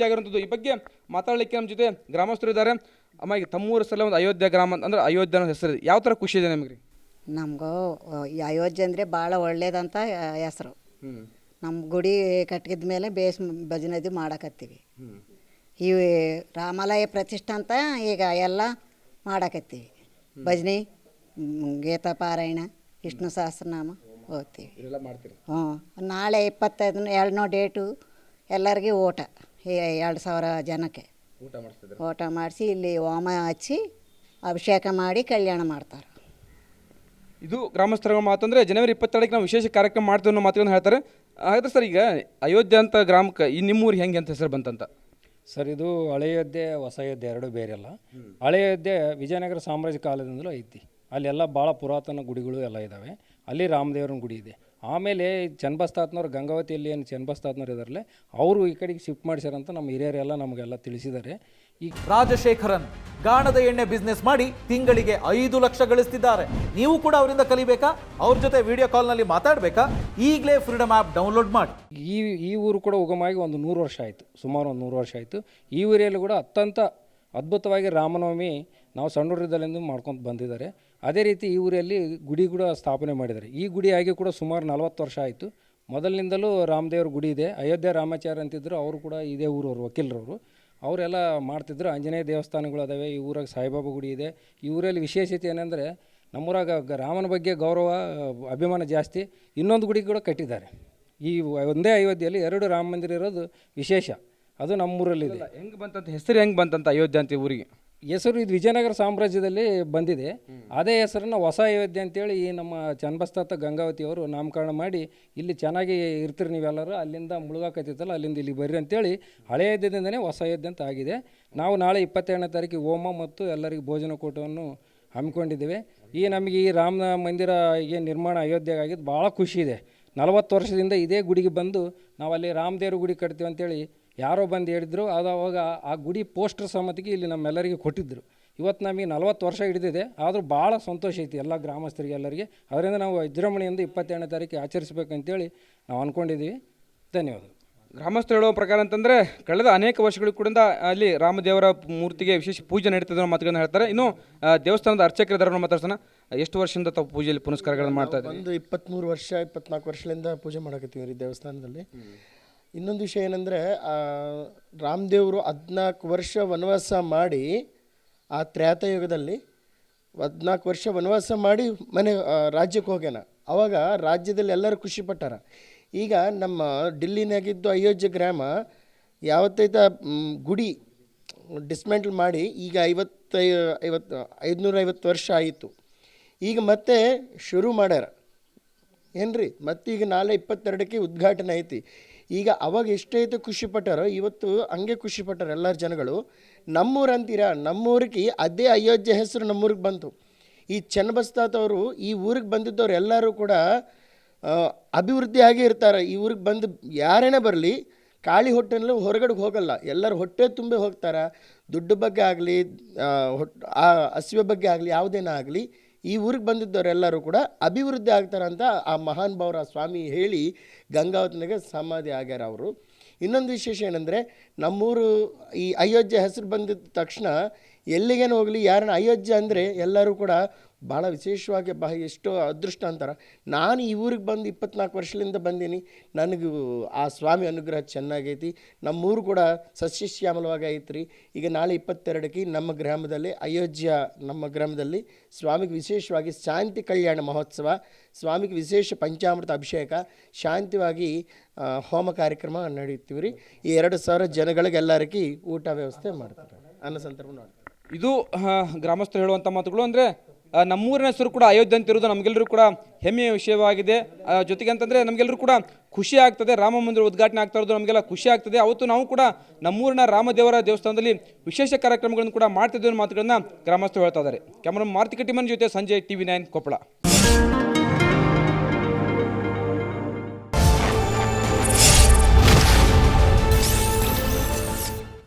ಹೆಚ್ಚಾಗಿರುವಂಥದ್ದು ಈ ಬಗ್ಗೆ ಮಾತಾಡಲಿಕ್ಕೆ ನಮ್ಮ ಜೊತೆ ಗ್ರಾಮಸ್ಥರು ಇದ್ದಾರೆ. ಅಮ್ಮ ಈಗ ತಮ್ಮೂರ ಸಲ ಒಂದು ಅಯೋಧ್ಯೆ ಗ್ರಾಮ ಅಂದ್ರೆ ಅಯೋಧ್ಯೆ ಅನ್ನೋ ಹೆಸರು ಯಾವ ಥರ ಖುಷಿ ಇದೆ ನಿಮಗೆ? ರೀ ನಮಗೂ ಈ ಅಯೋಧ್ಯೆ ಅಂದರೆ ಭಾಳ ಒಳ್ಳೇದಂತ ಹೆಸರು. ನಮ್ಮ ಗುಡಿ ಕಟ್ಟಿದ ಮೇಲೆ ಬೇಸ್ ಭಜನದಿ ಮಾಡಕತ್ತೀವಿ. ಈ ರಾಮಾಲಯ ಪ್ರತಿಷ್ಠೆ ಅಂತ ಈಗ ಎಲ್ಲ ಮಾಡಕತ್ತೀವಿ. ಭಜನೆ ಗೀತಾ ಪಾರಾಯಣ ವಿಷ್ಣು ಸಹಸ್ರನಾಮ ಓದ್ತೀವಿ. ಹ್ಞೂ ನಾಳೆ ಇಪ್ಪತ್ತೈದು ಎರಡನೋ ಡೇಟು ಎಲ್ಲರಿಗೂ ಊಟ ಎರಡು ಸಾವಿರ ಜನಕ್ಕೆ. ಊಟ ಮಾಡ್ತಿದ್ರು ಊಟ ಮಾಡಿಸಿ ಇಲ್ಲಿ ಹೋಮ ಹಚ್ಚಿ ಅಭಿಷೇಕ ಮಾಡಿ ಕಲ್ಯಾಣ ಮಾಡ್ತಾರೆ. ಇದು ಗ್ರಾಮಸ್ಥರ ಮಾತಂದ್ರೆ ಜನವರಿ ಇಪ್ಪತ್ತೆರಡಕ್ಕೆ ನಾವು ವಿಶೇಷ ಕಾರ್ಯಕ್ರಮ ಮಾಡ್ತೀವಿ ಅನ್ನೋ ಮಾತುಗಳನ್ನು ಹೇಳ್ತಾರೆ. ಹಾಗಾದ್ರೆ ಸರ್ ಈಗ ಅಯೋಧ್ಯೆ ಅಂತ ಗ್ರಾಮಕ್ಕೆ ಈ ನಿಮ್ಮೂರು ಹೆಂಗೆ ಅಂತ ಹೆಸರು ಬಂತಂತ? ಸರ್ ಇದು ಹಳೆ ಅಯೋಧ್ಯೆ ಹೊಸ ಯೋಧ್ಯೆ ಎರಡು ಬೇರೆ ಅಲ್ಲ ಹಳೆ ಅಯೋಧ್ಯೆ ವಿಜಯನಗರ ಸಾಮ್ರಾಜ್ಯ ಕಾಲದಿಂದಲೂ ಐತಿ. ಅಲ್ಲೆಲ್ಲ ಭಾಳ ಪುರಾತನ ಗುಡಿಗಳು ಎಲ್ಲ ಇದ್ದಾವೆ ಅಲ್ಲಿ ರಾಮದೇವ್ರನ ಗುಡಿ ಇದೆ. ಆಮೇಲೆ ಚನ್ನಬಸ್ತಾತ್ನವ್ರು ಗಂಗಾವತಿಯಲ್ಲಿ ಏನು ಚನ್ನಬಸ್ತಾತ್ನವ್ರು ಇದಾರಲ್ಲ ಅವರು ಈ ಕಡೆಗೆ ಶಿಫ್ಟ್ ಮಾಡಿಸ್ಯಾರಂತ ನಮ್ಮ ಹಿರಿಯರೆಲ್ಲ ನಮಗೆಲ್ಲ ತಿಳಿಸಿದ್ದಾರೆ. ಈ ರಾಜಶೇಖರನ್ ಗಾಣದ ಎಣ್ಣೆ ಬಿಸ್ನೆಸ್ ಮಾಡಿ ತಿಂಗಳಿಗೆ ಐದು ಲಕ್ಷ ಗಳಿಸ್ತಿದ್ದಾರೆ. ನೀವು ಕೂಡ ಅವರಿಂದ ಕಲಿಬೇಕಾ? ಅವ್ರ ಜೊತೆ ವಿಡಿಯೋ ಕಾಲ್ನಲ್ಲಿ ಮಾತಾಡಬೇಕಾ? ಈಗಲೇ ಫ್ರೀಡಮ್ ಆ್ಯಪ್ ಡೌನ್ಲೋಡ್ ಮಾಡಿ. ಈ ಈ ಊರು ಕೂಡ ಉಗಮಾಗಿ ಒಂದು ನೂರು ವರ್ಷ ಆಯಿತು ಸುಮಾರು ಒಂದು ನೂರು ವರ್ಷ ಆಯಿತು. ಈ ಊರಿಯಲ್ಲಿ ಕೂಡ ಅತ್ಯಂತ ಅದ್ಭುತವಾಗಿ ರಾಮನವಮಿ ನಾವು ಸಣ್ಣೂರಿದ್ದಲ್ಲಿಂದ ಮಾಡ್ಕೊಂಡು ಬಂದಿದ್ದಾರೆ. ಅದೇ ರೀತಿ ಈ ಊರಲ್ಲಿ ಗುಡಿ ಕೂಡ ಸ್ಥಾಪನೆ ಮಾಡಿದ್ದಾರೆ. ಈ ಗುಡಿ ಆಗಿ ಕೂಡ ಸುಮಾರು ನಲವತ್ತು ವರ್ಷ ಆಯಿತು. ಮೊದಲಿನಿಂದಲೂ ರಾಮದೇವ್ರ ಗುಡಿ ಇದೆ. ಅಯೋಧ್ಯೆ ರಾಮಾಚಾರ್ಯ ಅಂತಿದ್ರು, ಅವರು ಕೂಡ ಇದೇ ಊರವರು, ವಕೀಲರವರು. ಅವರೆಲ್ಲ ಮಾಡ್ತಿದ್ರು. ಆಂಜನೇಯ ದೇವಸ್ಥಾನಗಳು ಅದಾವೆ, ಈ ಊರಾಗ ಸಾಯಿಬಾಬಾ ಗುಡಿ ಇದೆ. ಈ ಊರಲ್ಲಿ ವಿಶೇಷತೆ ಏನಂದರೆ, ನಮ್ಮೂರಾಗ ರಾಮನ ಬಗ್ಗೆ ಗೌರವ, ಅಭಿಮಾನ ಜಾಸ್ತಿ. ಇನ್ನೊಂದು ಗುಡಿ ಕೂಡ ಕಟ್ಟಿದ್ದಾರೆ. ಈ ಒಂದೇ ಅಯೋಧ್ಯೆಯಲ್ಲಿ ಎರಡು ರಾಮ ಮಂದಿರ ಇರೋದು ವಿಶೇಷ. ಅದು ನಮ್ಮೂರಲ್ಲಿದೆ. ಹೆಂಗೆ ಬಂತಂತ, ಹೆಸರು ಹೆಂಗೆ ಬಂತಂತ ಅಯೋಧ್ಯೆ ಅಂತ ಊರಿಗೆ? ಹೆಸರು ಇದು ವಿಜಯನಗರ ಸಾಮ್ರಾಜ್ಯದಲ್ಲಿ ಬಂದಿದೆ. ಅದೇ ಹೆಸರನ್ನು ಹೊಸ ಅಯೋಧ್ಯೆ ಅಂತೇಳಿ ಈ ನಮ್ಮ ಚನ್ನಬಸ್ತಾತ ಗಂಗಾವತಿಯವರು ನಾಮಕರಣ ಮಾಡಿ ಇಲ್ಲಿ ಚೆನ್ನಾಗಿ ಇರ್ತೀರಿ ನೀವೆಲ್ಲರೂ, ಅಲ್ಲಿಂದ ಮುಳುಗಾಕತ್ತಿತ್ತಲ್ಲ ಅಲ್ಲಿಂದ ಇಲ್ಲಿ ಬರ್ರಿ ಅಂತೇಳಿ ಹಳೆ ಅಯೋಧ್ಯದಿಂದನೇ ಹೊಸ ಅಯೋಧ್ಯೆ ಅಂತ ಆಗಿದೆ. ನಾವು ನಾಳೆ ಇಪ್ಪತ್ತೆರಡನೇ ತಾರೀಕಿಗೆ ಹೋಮ ಮತ್ತು ಎಲ್ಲರಿಗೂ ಭೋಜನ ಕೂಟವನ್ನು ಹಮ್ಮಿಕೊಂಡಿದ್ದೇವೆ. ಈ ನಮಗೆ ಈ ರಾಮ ಮಂದಿರ ಏನು ನಿರ್ಮಾಣ ಅಯೋಧ್ಯೆಗಾಗಿದ್ದು ಭಾಳ ಖುಷಿ ಇದೆ. ನಲವತ್ತು ವರ್ಷದಿಂದ ಇದೇ ಗುಡಿಗೆ ಬಂದು ನಾವು ಅಲ್ಲಿ ರಾಮದೇವ್ರ ಗುಡಿ ಕಟ್ತೀವಿ ಅಂತೇಳಿ ಯಾರೋ ಬಂದು ಹೇಳಿದ್ರು. ಅದು ಅವಾಗ ಆ ಗುಡಿ ಪೋಸ್ಟರ್ ಸಮ್ಮತಿಗೆ ಇಲ್ಲಿ ನಮ್ಮೆಲ್ಲರಿಗೆ ಕೊಟ್ಟಿದ್ದರು ಇವತ್ತು ನಮಗೆ ನಲವತ್ತು ವರ್ಷ ಹಿಡಿದಿದೆ. ಆದರೂ ಭಾಳ ಸಂತೋಷ ಐತಿ ಎಲ್ಲ ಗ್ರಾಮಸ್ಥರಿಗೆ, ಎಲ್ಲರಿಗೆ. ಅದರಿಂದ ನಾವು ವಿಜೃಂಭಣೆಯಿಂದ ಇಪ್ಪತ್ತೆರಡನೇ ತಾರೀಕು ಆಚರಿಸ್ಬೇಕಂತೇಳಿ ನಾವು ಅಂದ್ಕೊಂಡಿದ್ದೀವಿ ಧನ್ಯವಾದಗಳು. ಗ್ರಾಮಸ್ಥರು ಹೇಳುವ ಪ್ರಕಾರ ಅಂತಂದ್ರೆ ಕಳೆದ ಅನೇಕ ವರ್ಷಗಳು ಕೂಡ ಅಲ್ಲಿ ರಾಮದೇವರ ಮೂರ್ತಿಗೆ ವಿಶೇಷ ಪೂಜೆ ನಡೀತದೆ ಅನ್ನೋ ಮಾತುಗಳನ್ನು ಹೇಳ್ತಾರೆ. ಇನ್ನು ದೇವಸ್ಥಾನದ ದೇವಸ್ಥಾನದ ಧರ್ಮ ಮಾತಾಡ್ಸೋಣ ಎಷ್ಟು ವರ್ಷದಿಂದ ತಾವು ಪೂಜೆಯಲ್ಲಿ ಪುನಸ್ಕಾರಗಳನ್ನು ಮಾಡ್ತಾ ಇದ್ದೀವಿ ಒಂದು ಇಪ್ಪತ್ತ್ಮೂರು ವರ್ಷ ಇಪ್ಪತ್ನಾಲ್ಕು ವರ್ಷಗಳಿಂದ ಪೂಜೆ ಮಾಡಕತ್ತೀವಿ ರೀ ದೇವಸ್ಥಾನದಲ್ಲಿ. ಇನ್ನೊಂದು ವಿಷಯ ಏನಂದರೆ ರಾಮದೇವರು ಹದಿನಾಲ್ಕು ವರ್ಷ ವನವಾಸ ಮಾಡಿ ಆ ತ್ರೇತಾಯುಗದಲ್ಲಿ ಹದಿನಾಲ್ಕು ವರ್ಷ ವನವಾಸ ಮಾಡಿ ಮನೆ ರಾಜ್ಯಕ್ಕೆ ಹೋಗ್ಯಾನ. ಅವಾಗ ರಾಜ್ಯದಲ್ಲಿ ಎಲ್ಲರೂ ಖುಷಿ ಪಟ್ಟಾರ. ಈಗ ನಮ್ಮ ಡಿಲ್ಲಿನಾಗಿದ್ದು ಅಯೋಧ್ಯೆ ಗ್ರಾಮ ಯಾವತ್ತೈತ ಗುಡಿ ಡಿಸ್ಮೆಂಟಲ್ ಮಾಡಿ ಈಗ ಐವತ್ತೈ, ಐವತ್ತು ಐದುನೂರ ಐವತ್ತು ವರ್ಷ ಆಯಿತು. ಈಗ ಮತ್ತೆ ಶುರು ಮಾಡ್ಯಾರ. ಏನ್ರಿ? ಮತ್ತೀಗ ನಾಳೆ ಇಪ್ಪತ್ತೆರಡಕ್ಕೆ ಉದ್ಘಾಟನೆ ಐತಿ. ಈಗ ಅವಾಗ ಎಷ್ಟೈತೆ ಖುಷಿ ಪಟ್ಟಾರೋ, ಇವತ್ತು ಹಂಗೆ ಖುಷಿ ಪಟ್ಟಾರ ಎಲ್ಲರ ಜನಗಳು. ನಮ್ಮೂರು ಅಂತೀರಾ ನಮ್ಮೂರಿಗೆ ಅದೇ ಅಯೋಧ್ಯೆ ಹೆಸರು ನಮ್ಮೂರಿಗೆ ಬಂತು. ಈ ಚನ್ನಬಸ್ತಾತವರು ಈ ಊರಿಗೆ ಬಂದಿದ್ದವ್ರು ಎಲ್ಲರೂ ಕೂಡ ಅಭಿವೃದ್ಧಿ ಆಗೇ ಇರ್ತಾರೆ. ಇವ್ರಿಗೆ ಬಂದು ಯಾರೇನೇ ಬರಲಿ, ಖಾಲಿ ಹೊಟ್ಟೆನಲ್ಲಿ ಹೊರಗಡೆ ಹೋಗಲ್ಲ. ಎಲ್ಲರೂ ಹೊಟ್ಟೆ ತುಂಬಿ ಹೋಗ್ತಾರೆ? ದುಡ್ಡು ಬಗ್ಗೆ ಆಗಲಿ, ಆ ಹಸಿವೆ ಬಗ್ಗೆ ಆಗಲಿ, ಯಾವುದೇನೇ ಆಗಲಿ, ಈ ಊರಿಗೆ ಬಂದಿದ್ದವರೆಲ್ಲರೂ ಕೂಡ ಅಭಿವೃದ್ಧಿ ಆಗ್ತಾರೆ ಅಂತ ಆ ಮಹಾನ್ ಭಾವರ ಸ್ವಾಮಿ ಹೇಳಿ ಗಂಗಾವತನಿಗೆ ಸಮಾಧಿ ಆಗ್ಯಾರ ಅವರು. ಇನ್ನೊಂದು ವಿಶೇಷ ಏನಂದರೆ, ನಮ್ಮೂರು ಈ ಅಯೋಧ್ಯೆ ಹೆಸರು ಬಂದಿದ್ದ ತಕ್ಷಣ ಎಲ್ಲಿಗೇನು ಹೋಗಲಿ, ಯಾರನ್ನ ಅಯೋಧ್ಯೆ ಅಂದರೆ ಎಲ್ಲರೂ ಕೂಡ ಭಾಳ ವಿಶೇಷವಾಗಿ ಬಹ ಎಷ್ಟೋ ಅದೃಷ್ಟ ಅಂತಾರೆ. ನಾನು ಈ ಊರಿಗೆ ಬಂದು ಇಪ್ಪತ್ನಾಲ್ಕು ವರ್ಷದಿಂದ ಬಂದೀನಿ. ನನಗೆ ಆ ಸ್ವಾಮಿ ಅನುಗ್ರಹ ಚೆನ್ನಾಗೈತಿ. ನಮ್ಮೂರು ಕೂಡ ಸಸ್ಯಶ್ಯಾಮಲವಾಗಿ ಐತ್ರಿ ಈಗ ನಾಳೆ ಇಪ್ಪತ್ತೆರಡಕ್ಕೆ ನಮ್ಮ ಗ್ರಾಮದಲ್ಲಿ ಅಯೋಧ್ಯ, ನಮ್ಮ ಗ್ರಾಮದಲ್ಲಿ ಸ್ವಾಮಿಗೆ ವಿಶೇಷವಾಗಿ ಶಾಂತಿ ಕಲ್ಯಾಣ ಮಹೋತ್ಸವ, ಸ್ವಾಮಿಗೆ ವಿಶೇಷ ಪಂಚಾಮೃತ ಅಭಿಷೇಕ, ಶಾಂತಿವಾಗಿ ಹೋಮ ಕಾರ್ಯಕ್ರಮ ನಡೆಯುತ್ತೀವಿ ರೀ ಈ ಎರಡು ಸಾವಿರ ಜನಗಳಿಗೆ ಎಲ್ಲರಿಗೆ ಊಟ ವ್ಯವಸ್ಥೆ ಮಾಡ್ತಾರೆ. ಅನ್ನ ಸಂದರ್ಭ ಮಾಡ್ತಾರೆ ಇದು ಗ್ರಾಮಸ್ಥರು ಹೇಳುವಂಥ ಮಾತುಗಳು ಅಂದರೆ ನಮ್ಮೂರಿನ ಹೆಸರು ಕೂಡ ಅಯೋಧ್ಯೆ ಅಂತ ಇರೋದು ನಮಗೆಲ್ಲರೂ ಕೂಡ ಹೆಮ್ಮೆಯ ವಿಷಯವಾಗಿದೆ. ಜೊತೆಗೆ ಅಂತಂದರೆ ನಮಗೆಲ್ಲರೂ ಕೂಡ ಖುಷಿ ಆಗ್ತದೆ. ರಾಮ ಮಂದಿರ ಉದ್ಘಾಟನೆ ಆಗ್ತಾ ಇರೋದು ನಮಗೆಲ್ಲ ಖುಷಿ ಆಗ್ತದೆ. ಅವತ್ತು ನಾವು ಕೂಡ ನಮ್ಮೂರಿನ ರಾಮದೇವರ ದೇವಸ್ಥಾನದಲ್ಲಿ ವಿಶೇಷ ಕಾರ್ಯಕ್ರಮಗಳನ್ನು ಕೂಡ ಮಾಡ್ತಿದ್ದೇವೆ ಮಾತುಗಳನ್ನು ಗ್ರಾಮಸ್ಥರು ಹೇಳ್ತಾ ಇದ್ದಾರೆ. ಕ್ಯಾಮ್ರಾ ಮಾರ್ತಿ ಕಟ್ಟಿಮನ್ ಜೊತೆ ಸಂಜೆ ಟಿ ವಿ ನೈನ್ ಕೊಪ್ಪಳ.